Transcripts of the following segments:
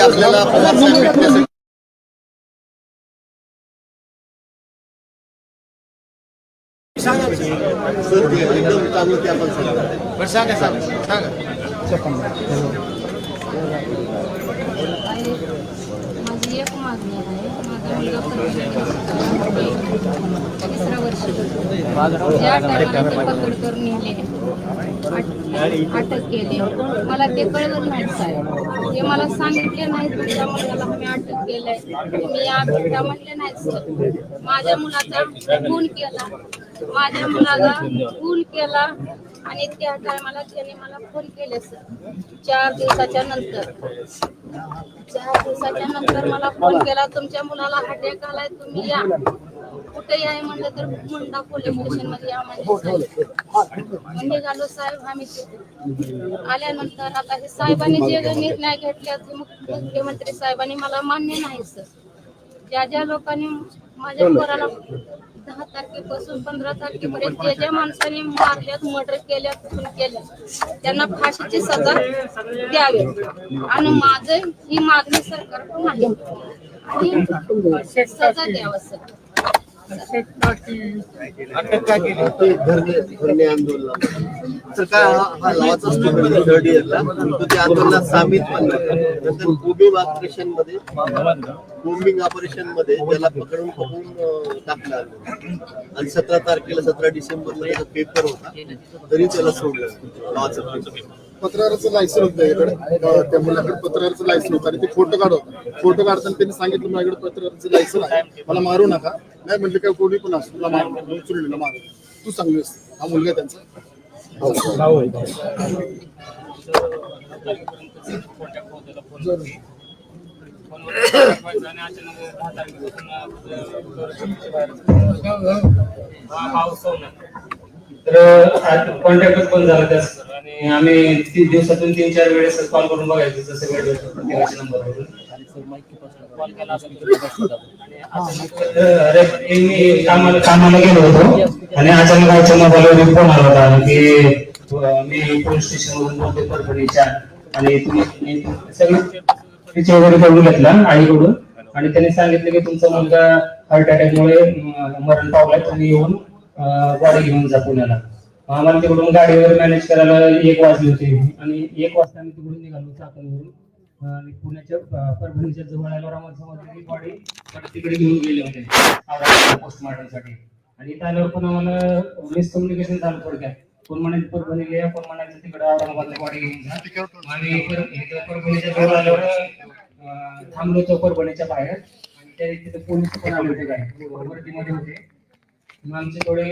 आपल्याला पवार साहेब भेटण्यासाठी. सर ते एकदम चांगलं ते आपण सांगा. बरं सांगा सांगा. सांगा. मागणी आहे. माझा मुलगा तिसरा वर्ष ज्या टायमाला पकड करून नेले अट- अटक केली. मला ते कळलं नाही साहेब. ते मला सांगितले नाही तुमच्या मुलाला मी अटक केलंय. तुम्ही या भेटा म्हणले नाही सर माझ्या मुलाचा खून केला. माझ्या मुलाला खून केला. आणि त्या टायमाला त्याने मला फोन केले सर. चार दिवसाच्या नंतर. चार दिवसाच्या नंतर मला फोन केला तुमच्या मुलाला अटॅक आलाय तुम्ही या. कुठे आहे म्हणलं तर मुंडा पोलीस स्टेशनमध्ये या म्हणजे साहेब निघालो साहेब आम्ही तिथे. आल्यानंतर आता हे साहेबांनी जे निर्णय घेतले ते मुख्यमंत्री साहेबांनी मला मान्य नाही सर. ज्या ज्या लोकांनी माझ्या पोराला दहा तारखेपासून पंधरा तारखेपर्यंत जे ज्या माणसाने मारल्यात मर्डर केल्यात खून केल्या त्यांना फाशीची सजा द्यावी. आणि माझं ही मागणी सरकारकडून आहे. आणि सजा द्यावं सर केली धरणे आंदोलन तर काय हा असतो थर्ड इयरला तो त्या आंदोलनात सामील पण नंतर बोम्बिंग ऑपरेशनमध्ये बोम्बिंग ऑपरेशनमध्ये त्याला पकडून पकडून टाकलं आणि सतरा तारखेला सतरा डिसेंबरला पेपर होता तरी त्याला सोडलं लावाचं पेपर पत्रकाराचं लायसन होतं याकडे. त्या मुलाकडे पत्रकाराचं लायसन होतं आणि ते फोटो काढवत फोटो काढताना त्यांनी सांगितलं माझ्याकडे पत्रकाराचं लायसन आहे. मला मारू नका. नाही म्हटलं काय कोणी पण असतो तुला मारू चुरीला मारू तू सांगलीस हा मुलगा त्यांचा. तर कॉन्टॅक्टच बंद झाला त्या आणि आम्ही तीन दिवसातून तीन चार वेळेस कॉल करून बघायचो जसं वेळ भेटतो प्रत्येकाच्या कामाला कामाला गेलो होतो आणि अचानक आमच्या मोबाईलवर फोन आला होता. की मी पोलीस स्टेशन मधून बोलते परभणीच्या. आणि तुम्ही तुम्ही सगळं तिचे वगैरे करून घेतला आईकडून. आणि त्यांनी सांगितलं की तुमचा मुलगा हार्ट अटॅकमुळे मरण पावलाय. तुम्ही येऊन गाडी घेऊन जा पुण्याला. आम्हाला तिकडून गाडीवर मॅनेज करायला एक वाजले होते. आणि एक वाजता आम्ही तिकडून निघालो चाकणवरून. आणि पुण्याच्या परभणीच्या जवळ आल्यावर आम्हाला समजली बॉडी तिकडे घेऊन गेले होते. पोस्टमॉर्टमसाठी आणि इथं आल्यावर पण आम्हाला मिसकम्युनिकेशन झालं थोडक्यात. कोण म्हणायचं परभणीला या कोण म्हणायचं तिकडे औरंगाबादला बॉडी घेऊन जा. आणि परभणीच्या जवळ आल्यावर थांबलो होतो परभणीच्या बाहेर. आणि त्या तिथे पोलीस पण आले होते काय वर्दीमध्ये होते. मग आमचे थोडे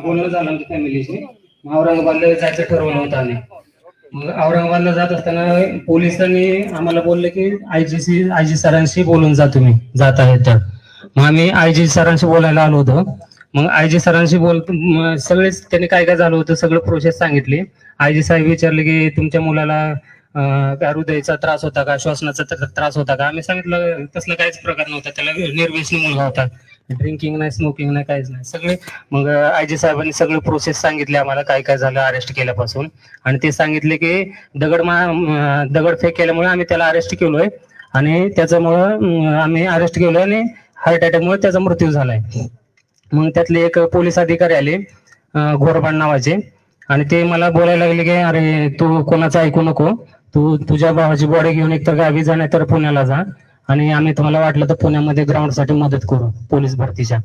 बोलणं झालं आमच्या फॅमिलीशी मग औरंगाबादला जायचं ठरवलं होतं आम्ही. मग औरंगाबादला जात असताना पोलिसांनी आम्हाला बोलले की आयजीसी आयजी सरांशी बोलून जा तुम्ही जात आहेत तर मग आम्ही आयजी सरांशी बोलायला आलो होतो. मग आयजी सरांशी बोल सगळेच त्यांनी काय काय झालं होतं सगळं प्रोसेस सांगितली. आयजी साहेब विचारले की तुमच्या मुलाला हृदयाचा त्रास होता का श्वसनाचा त्र- त्रास होता का? आम्ही सांगितलं तसला काहीच प्रकार नव्हता. त्याला निर्व्यसनी मुलगा होता. ड्रिंकिंग नाही स्मोकिंग नाही काहीच नाही. सगळे मग आयजी साहेबांनी सगळे प्रोसेस सांगितले आम्हाला काय काय झालं अरेस्ट केल्यापासून. आणि ते सांगितले की दगड मा अं, दगडफेक केल्यामुळे आम्ही त्याला अरेस्ट केलोय. आणि त्याच्यामुळं आम्ही अरेस्ट केलोय आणि हार्ट अटॅकमुळे त्याचा मृत्यू झालाय. मग त्यातले एक पोलीस अधिकारी आले अं, घोरबाण नावाचे. आणि ते मला बोलायला लागले की अरे तू कोणाचं ऐकू नको. तू तुझ्या भावाची बॉडी घेऊन एकतर गावी जा नाही तर पुण्याला जा. आणि आम्ही तुम्हाला वाटलं तर पुण्यामध्ये ग्राउंडसाठी मदत करू पोलीस भरतीच्या.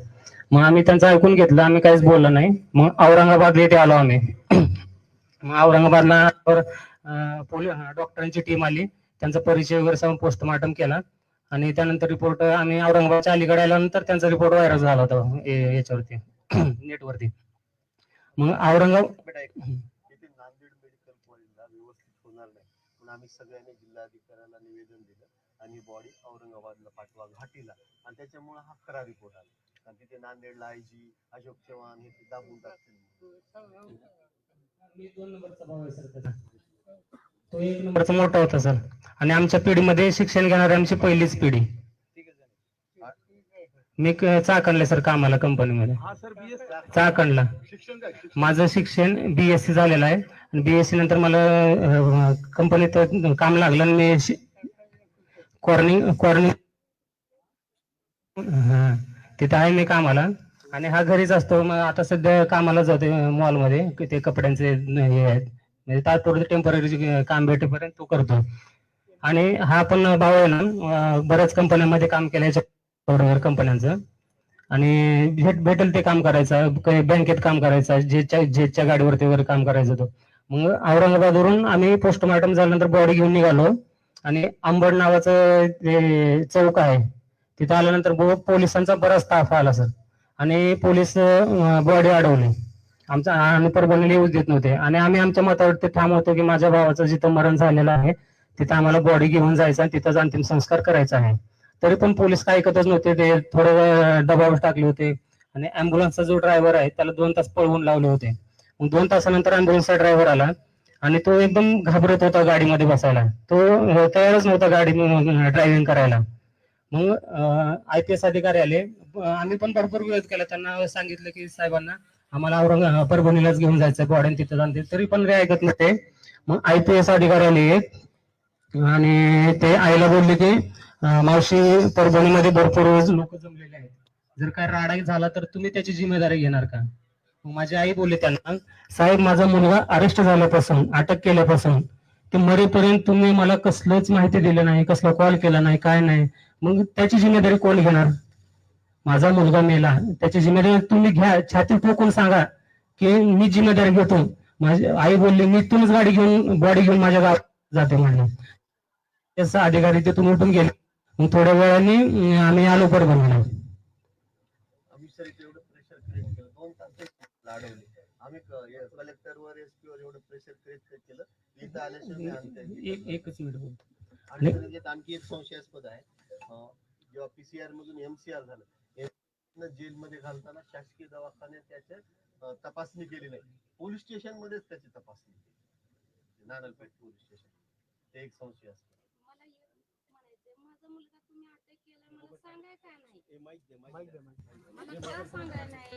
मग आम्ही त्यांचं ऐकून घेतलं आम्ही काहीच बोललो नाही. मग औरंगाबाद येथे आलो आम्ही. मग औरंगाबादला पोलीस डॉक्टरांची टीम आली. त्यांचा परिचय वगैरे सांगून पोस्टमॉर्टम केला. आणि त्यानंतर रिपोर्ट आम्ही औरंगाबादच्या अलीकडे आल्यानंतर त्यांचा रिपोर्ट व्हायरल झाला होता याच्यावरती नेटवरती मग औरंगाबाद आणि बॉडी औरंगाबादला पाठवा घाटीला. आणि त्याच्यामुळे हा खरा रिपोर्ट आला. आणि तिथे नांदेडला आयजी अशोक चव्हाण हे ते दाबून टाकतील. मी दोन नंबरचा भाऊ आहे सर त्याचा. तो एक नंबरचा मोठा होता सर. आणि आमच्या पिढीमध्ये शिक्षण घेणारी आमची पहिलीच पिढी. मी चाकणला सर कामाला कंपनीमध्ये. चाकणला. माझं शिक्षण बीएससी झालेलं आहे. आणि बीएससी नंतर मला कंपनीत काम लागलं आणि मी कॉर्निंग कॉर्निंग हा. तिथं आहे मी कामाला. आणि हा घरीच असतो. मग आता सध्या कामाला जातो मॉलमध्ये ते कपड्यांचे हे आहेत. म्हणजे तात्पुरते टेंपररी काम भेटेपर्यंत तो करतो. आणि हा पण भाऊ आहे ना बऱ्याच कंपन्यांमध्ये काम केलं कंपन्यांचं आणि भेट भेटेल ते काम करायचं. काही बँकेत काम करायचं. जेच्या जेच्या गाडीवरती वगैरे काम करायचं तो. मग औरंगाबादवरून आम्ही पोस्टमार्टम झाल्यानंतर बॉडी घेऊन निघालो. आणि अंबड नावाचं चौक आहे तिथं आल्यानंतर पोलिसांचा बराच ताफ आला सर आणि पोलीस बॉडी अडवली. आमचा आम्ही परभणीला येऊच देत नव्हते. आणि आम्ही आमच्या मतावरती ठाम होतो की माझ्या भावाचं जिथं मरण झालेलं आहे तिथं आम्हाला बॉडी घेऊन जायचं आणि तिथंच अंतिम संस्कार करायचा आहे. तरी पण पोलीस काय ऐकतच नव्हते. ते थोडं वेळ दबाव टाकले होते. आणि अँब्युलन्सचा जो ड्रायव्हर आहे त्याला दोन तास पळवून लावले होते. मग दोन तासानंतर अँब्युलन्सचा ड्रायव्हर आला. आणि तो एकदम घाबरत होता गाडीमध्ये बसायला. तो तयारच नव्हता गाडी ड्रायव्हिंग करायला. मग आय पी एस अधिकारी आले. आम्ही पण भरपूर विरोध केला. त्यांना सांगितलं की साहेबांना आम्हाला औरंग परभणीलाच घेऊन जायचं बॉडी तिथं जाणते तरी पण ते ऐकत नव्हते. मग आय पी एस अधिकारी आले. आणि ते आईला बोलले की मावशी परभणीमध्ये भरपूर लोक जमलेले आहेत. जर काय राडा झाला तर तुम्ही त्याची जिम्मेदारी घेणार का? मग माझी आई बोलली त्यांना साहेब माझा मुलगा अरेस्ट झाल्यापासून अटक केल्यापासून ते मरेपर्यंत तुम्ही मला कसलंच माहिती दिली नाही कसला कॉल केला नाही काय नाही. मग त्याची जिम्मेदारी कोण घेणार? माझा मुलगा मेला. त्याची जिम्मेदारी तुम्ही घ्या छाती ठोकून सांगा की मी जिम्मेदारी घेतो. माझी आई बोलली मी तुम्हीच गाडी घेऊन बॉडी घेऊन माझ्या गावात जाते म्हणले. त्याचा अधिकारी तिथून उठून गेले. मग थोड्या वेळाने आम्ही आलो परभणीला कलेक्टरवर एसपी वर एवढं प्रेशर क्रिएट केलं? इथं आल्याशिवाय आणता. एक एकच मिनिट बोल. आणि आणखी एक संशयास्पद आहे. जेव्हा पीसीआर मधून एमसीआर झालं जेलमध्ये घालताना शासकीय दवाखान्यात त्याच्या तपासणी केली नाही. पोलीस स्टेशन मध्येच त्याची तपासणी केली. Nanalpeth police station. ते एक मला एवढंच म्हणायचंय, माझा मुलगा तुम्ही अटक केला मला सांगाय का नाही मला का सांगाय नाही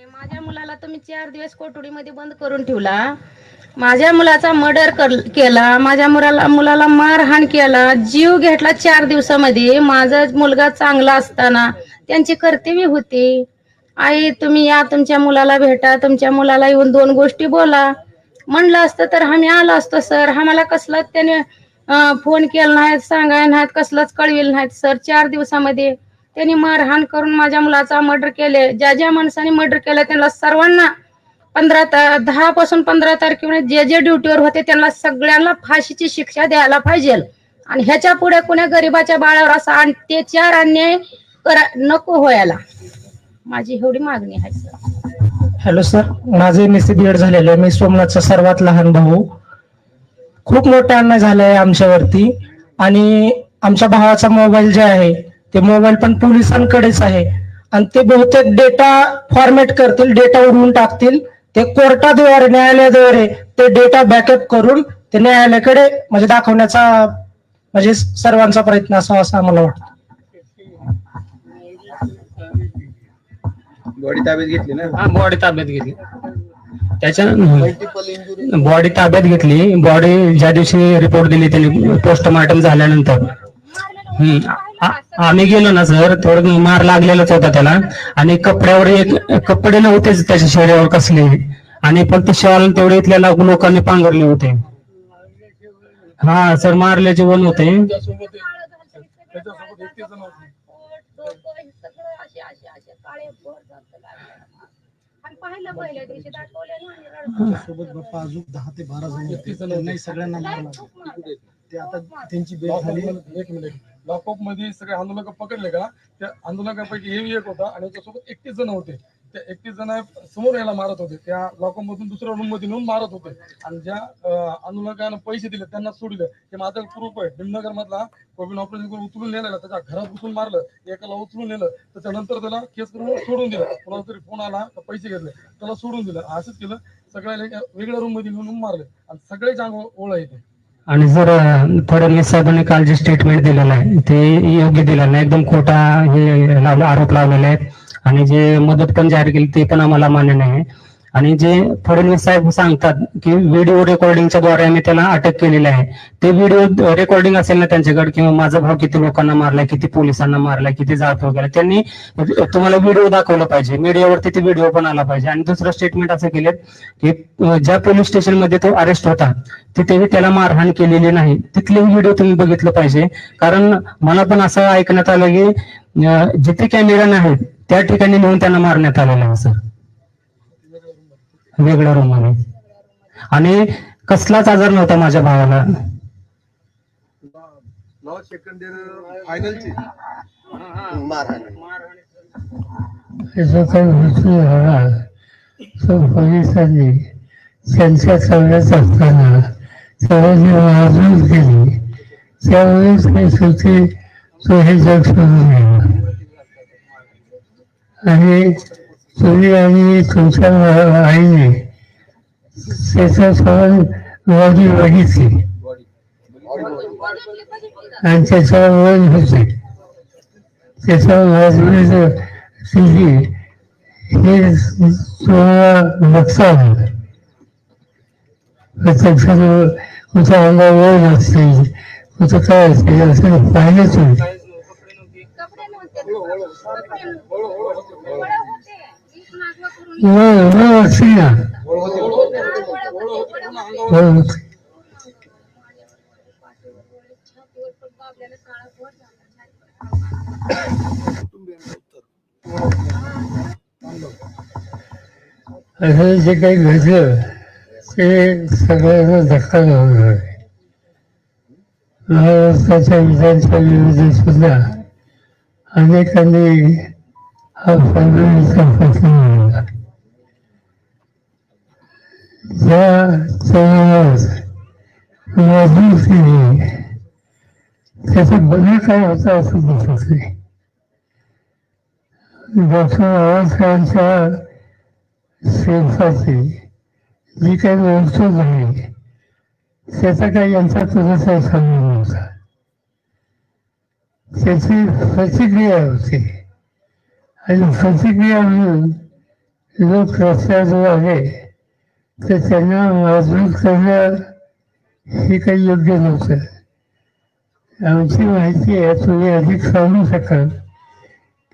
माझ्या मुलाला तुम्ही चार दिवस कोठडीमध्ये बंद करून ठेवला. माझ्या मुलाचा मर्डर केला. माझ्या मुलाला मुलाला मारहाण केला. जीव घेतला चार दिवसामध्ये. माझा मुलगा चांगला असताना त्यांची कर्तव्य होती. आई तुम्ही या तुमच्या मुलाला भेटा. तुमच्या मुलाला येऊन दोन गोष्टी बोला. म्हणलं असतं तर आम्ही आलो असतो सर. आम्हाला कसला त्याने फोन केला नाहीत सांगाय नाहीत कसलंच कळविल नाहीत सर. चार दिवसामध्ये त्यांनी मारहाण करून माझ्या मुलाचा मर्डर केले. ज्या ज्या माणसाने मर्डर केलं त्यांना सर्वांना पंधरा ता दहा पासून पंधरा तारखेपर्यंत जे जे ड्युटीवर होते त्यांना सगळ्यांना फाशीची शिक्षा द्यायला पाहिजे. आणि ह्याच्या पुढे कुण्या गरीबाच्या बाळावर असा अत्याचार अन्याय करा नको व्हायला. माझी एवढी मागणी आहे सर हॅलो सर माझे निश्चित बीएड झालेले आहे. मी सोमनाथचा सर्वात लहान भाऊ. खूप मोठा अन्याय झालाय आमच्यावरती. आणि आमच्या भावाचा मोबाईल जे आहे ते मोबाईल पण पोलिसांकडेच आहे. आणि ते बहुतेक डेटा फॉर्मॅट करतील डेटा उडवून टाकतील. ते कोर्टाद्वारे न्यायालयाद्वारे ते डेटा बॅकअप करून ते न्यायालयाकडे म्हणजे दाखवण्याचा म्हणजे सर्वांचा प्रयत्न असावा असं आम्हाला वाटतं. बॉडी ताब्यात घेतली ना? हा बॉडी ताब्यात घेतली. त्याच्या बॉडी ताब्यात घेतली. बॉडी ज्या दिवशी रिपोर्ट दिली त्यांनी पोस्टमॉर्टम झाल्यानंतर आम्ही गेलो ना सर थोडं मार लागलेलाच होता त्याला. आणि कपड्यावर एक कपडे नव्हतेच त्याच्या शरीरावर कसले. आणि पण ते शॉल तेवढे इथल्या लो- लोकांनी पांघरले होते. हा सर मारल्याचे वन होते. सोबत बाप्पा अजून दहा ते बारा जण होते. नाही सगळ्यांना मारला ते आता त्यांची बेट झाली. एक मिनिट. लॉकअपमध्ये सगळे आंदोलक पकडले का त्या आंदोलकापैकी हे एक होता आणि त्याच्यासोबत एकतीस जण होते. त्या एकतीस जण समोर याला मारत होते. त्या लॉकअप मधून दुसऱ्या रूममध्ये नेऊन मारत होते. आणि ज्या आंदोलकांना पैसे दिले त्यांना सोडले. हे माझं प्रूफ आहे. भीमनगर मधला कोविड ऑपरेशन करून उचलून नेलेला त्याच्या घरात घुसून मारलं एकाला उचलून नेलं त्याच्यानंतर त्याला केस करून सोडून दिलं. कोणाला तरी फोन आला तर पैसे घेतले त्याला सोडून दिलं. असंच केलं. सगळ्याला एका वेगळ्या रूममध्ये नेऊन मारले. आणि सगळेच अंग ओळ येते आणि जर फडणवीस साहेबांनी काल जे स्टेटमेंट दिलेलं आहे ते योग्य दिलेलं नाही. एकदम खोटा हे लावला आरोप लावलेले आहेत. आणि जे मदत पण जाहीर केली ते पण आम्हाला मान्य नाही आणि जे फडणवीस साहेब सांगतात की व्हिडिओ रेकॉर्डिंगच्या द्वारे आम्ही त्याला अटक केलेली आहे. ते व्हिडिओ रेकॉर्डिंग असेल ना त्यांच्याकडे किंवा माझा भाव किती लोकांना मारलाय किती पोलिसांना मारलाय किती जात वगैरे त्यांनी तुम्हाला व्हिडिओ दाखवला पाहिजे. मीडियावरती ते व्हिडिओ पण आला पाहिजे. आणि दुसरं स्टेटमेंट असं केलेत की ज्या पोलीस स्टेशनमध्ये तो अरेस्ट होता तिथे त्याला मारहाण केलेली नाही. तिथलेही व्हिडिओ तुम्ही बघितलं पाहिजे. कारण मला पण असं ऐकण्यात आलं की जिथे कॅमेरा नाहीत त्या ठिकाणी नेऊन त्यांना मारण्यात आलेलं आहे सर वेगळ्या रूमाने आणि कसलाच आजार नव्हता माझ्या भावाला. नऊ सेकंड फायनलची मारहाण जो काही मृत्यू झाला तो पोलिसांनी त्यांच्या असताना वागणूक केली त्यावेळेस काही सुटी तो हे जग सोडून गेला. आणि तुम्ही आणि तुमच्या आईने त्याचं सगळं बॉडी बघितली. आणि त्याच्यावर वन होते. त्याच्यावर बाजूला तिची हे तुम्हाला बघता आलं प्रत्यक्षात कुठं अंगा वळ असते. कुठं काय असते? असं पाहिलं तुम्ही कपडे नव्हते कपडे गोळ्या होते वीस असं जे काही घडलं ते सगळ्यांना धक्का लावून हवे महाराष्ट्राच्या विधानसभेमध्ये सुद्धा अनेकांनी हा फडणवीसचा प्रश्न ज्या चळवळीत मजबूत केली त्याचं बने काय होता असं दिसत नाही डॉक्टर बाबासाहेबांच्या शेफाची जी काही व्यवस्था झाली त्याचा काही यांचा तुझा संबंध नव्हता त्याची प्रतिक्रिया होती आणि प्रतिक्रिया म्हणून लोक रस्त्यावर आले तर त्यांना मजबूत करणं हे काही योग्य नव्हतं. आमची माहिती आहे तुम्ही अधिक सांगू शकाल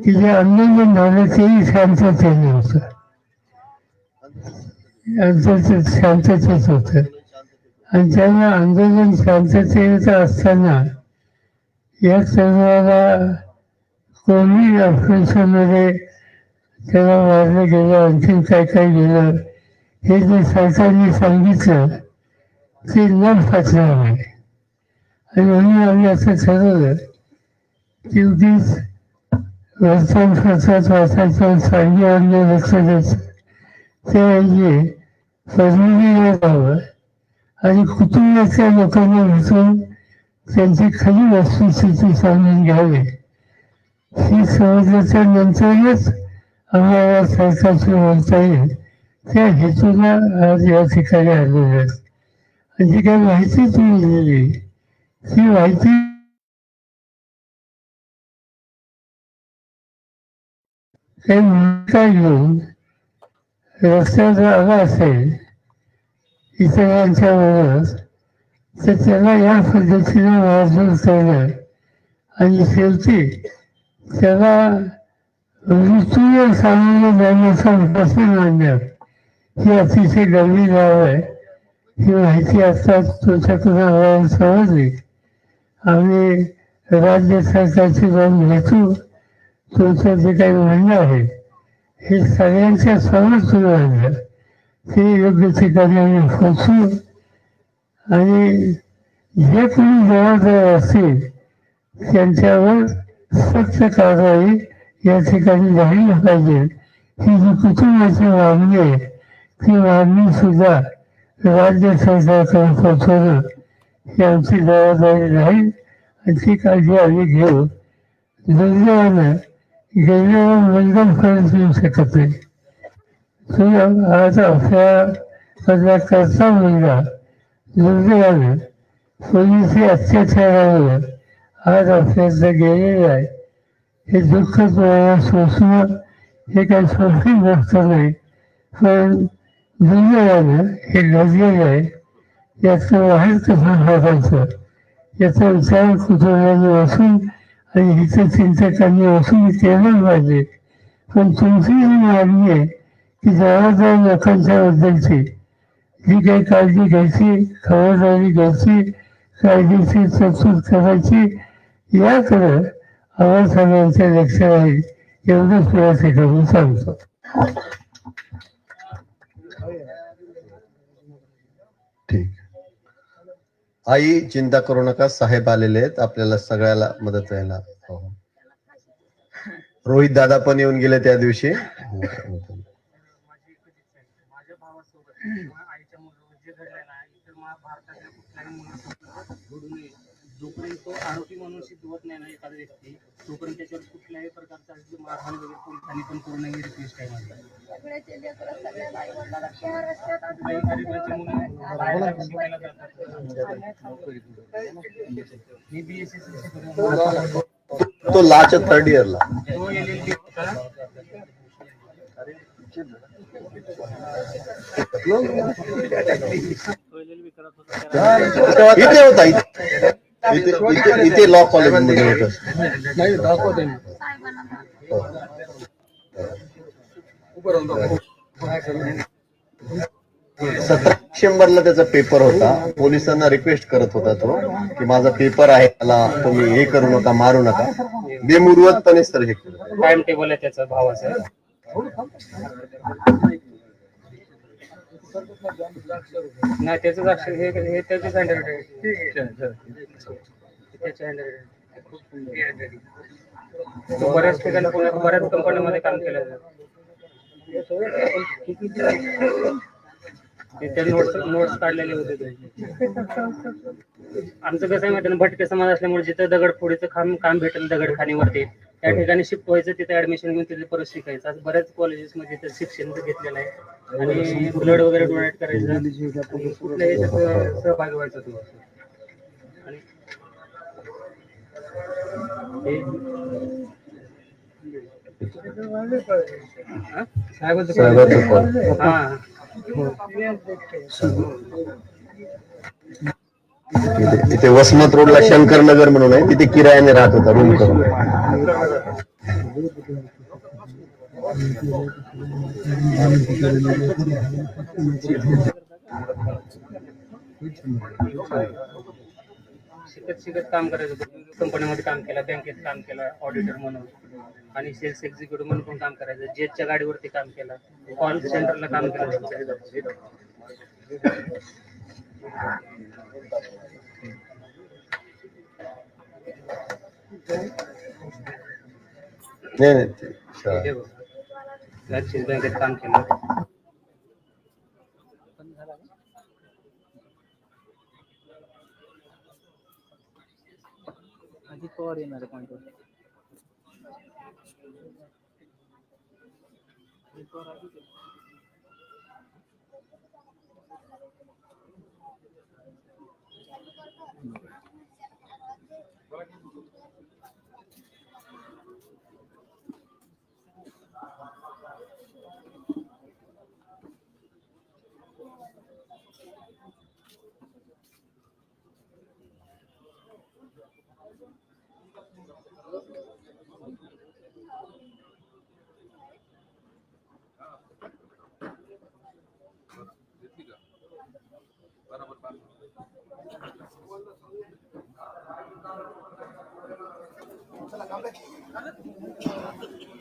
की जे आंदोलन झालं तेही शांततेने होतं आंदोलन शांततेच होतं. आणि त्यांना आंदोलन शांततेत असताना या तरुणाला कोणी ऑपरेशनमध्ये त्याला मारलं गेलं आणखीन काय काय गेलं हे जे सरकारने सांगितलं ते न फाटलं आणि म्हणून आम्ही असं ठरवलं की उगीच वर्तमानपत्रात वाचायचं सांगितलं लक्ष द्यायचं. त्याऐवजी फसवणुकीला जावं आणि कुटुंबाच्या लोकांना भेटून त्यांची खरी वस्तुस्थिती समजून घ्यावी. ही समजल्याच्या नंतरच आम्हाला सरकारशी बोलता येईल. त्या हेतूला आज या ठिकाणी आलेले आहेत. आणि जी काही माहिती तुम्ही दिली ती माहिती काही भूमिका घेऊन रस्त्यावर आला असेल इतरांच्या बरोबर तर त्याला या पद्धतीने वाजवून करणं आणि शेवटी त्याला मृत्यूला सामान्य जाण्याचा प्रश्न आणण्यात ही अतिशय गंभीर गाव आहे. ही माहिती आता तुमच्याकडून आम्हाला समजली. आम्ही राज्य सरकारची जाऊन भेटू. तुमचं जे काही म्हणणं आहे हे सगळ्यांच्या समोर आणलं ते योग्य ठिकाणी आम्ही पोचू आणि जे कोणी जबाबदार असतील त्यांच्यावर सक्त कारवाई या ठिकाणी झाली पाहिजे. ही जी कुटुंबाची मागणी आहे ती मागणी सुद्धा राज्य सरकारकडे पोचवणं ही आमची जबाबदारी राहील आणि ती काळजी आम्ही घेऊ. दुर्दैवानं गेल्यावर बंधनपर्यंत येऊ शकत नाही. आज आपल्या करता मुलगा दुर्दैवानं पोलिसी अत्याचारावर आज आपल्याला गेलेला आहे. हे दुःख तुम्हाला सोसणं हे काही सोपी गोष्ट नाही. पण दुर्दैवानं हे गरजेचं आहे. याचं बाहेर कसं टाकायचं याचा विचार कुटुंबाने असून आणि हिचं चिंतकांनी असून केलं पाहिजे पण तुमची ही मागणी आहे की जबाबदार लोकांच्या बद्दलची. जी काही काळजी घ्यायची खबरदारी घ्यायची काळजीची तरतूद करायची याकडं आम्हा सगळ्यांच्या लक्ष आहे. एवढंच तुला ते करून सांगतो. आई चिंता करू नका साहेब आलेले आहेत. आपल्याला सगळ्याला मदत व्हायला हो. रोहित दादा पण येऊन गेले त्या दिवशी. जोपर्यंत तो आरोपी म्हणून सिद्ध होत नाही ना एखादा व्यक्ती तोपर्यंत त्याच्यावर कुठल्याही प्रकारचा मारहाण वगैरे पोलिसांनी पण करू नये रिक्वेस्ट आहे माझी. तो लाच्या थर्ड इयरला तो एल एल बी होता. इथे होता इथे. इथे लॉ कॉलेजमध्ये होत सतरा डिसेंबरला त्याचा पेपर होता. पोलिसांना रिक्वेस्ट करत होता तो की माझा पेपर आहे मला तुम्ही हे करू नका मारू नका. बेमुरवतपणे सर हे केलं. टाइम टेबल आहे त्याचं भावाचं. नाही त्याचं अक्षर हे हे त्याचंच आहे. बऱ्याच ठिकाणी बऱ्याच कंपन्यांमध्ये काम केलं ते नोट्स नोट्स काढलेले होते आमचं कसं आहे माहिती भटके समाज असल्यामुळे जिथं दगडफोडीचं काम काम भेटेल दगडखानीवरती त्या ठिकाणी शिफ्ट व्हायचं तिथे ऍडमिशन घेऊन तिथे परत शिकायचं. असं बऱ्याच कॉलेजेस मध्ये तिथं शिक्षण घेतलेलं आहे. आणि ब्लड वगैरे डोनेट करायचं. कुठल्या ह्याच्यात सह- सहभागी व्हायचं तू आणि हा? साहेबांचं साहेबांचं call. हा. इथे- इथे वसमत रोडला शंकर नगर म्हणून आहे. तिथे किरायाने राहत होता रूम करून. शिकत शिकत काम करायचं कंपनीमध्ये काम केलं बँकेत काम केलं ऑडिटर म्हणून. आणि सेल्स एक्झिक्युटिव्ह म्हणून पण काम करायचं. जेटच्या गाडीवरती काम केलं. कॉल सेंटरला काम केलं. नाही অ্যাক্সিস ব্যাংকের কাম খেল అది Gracias.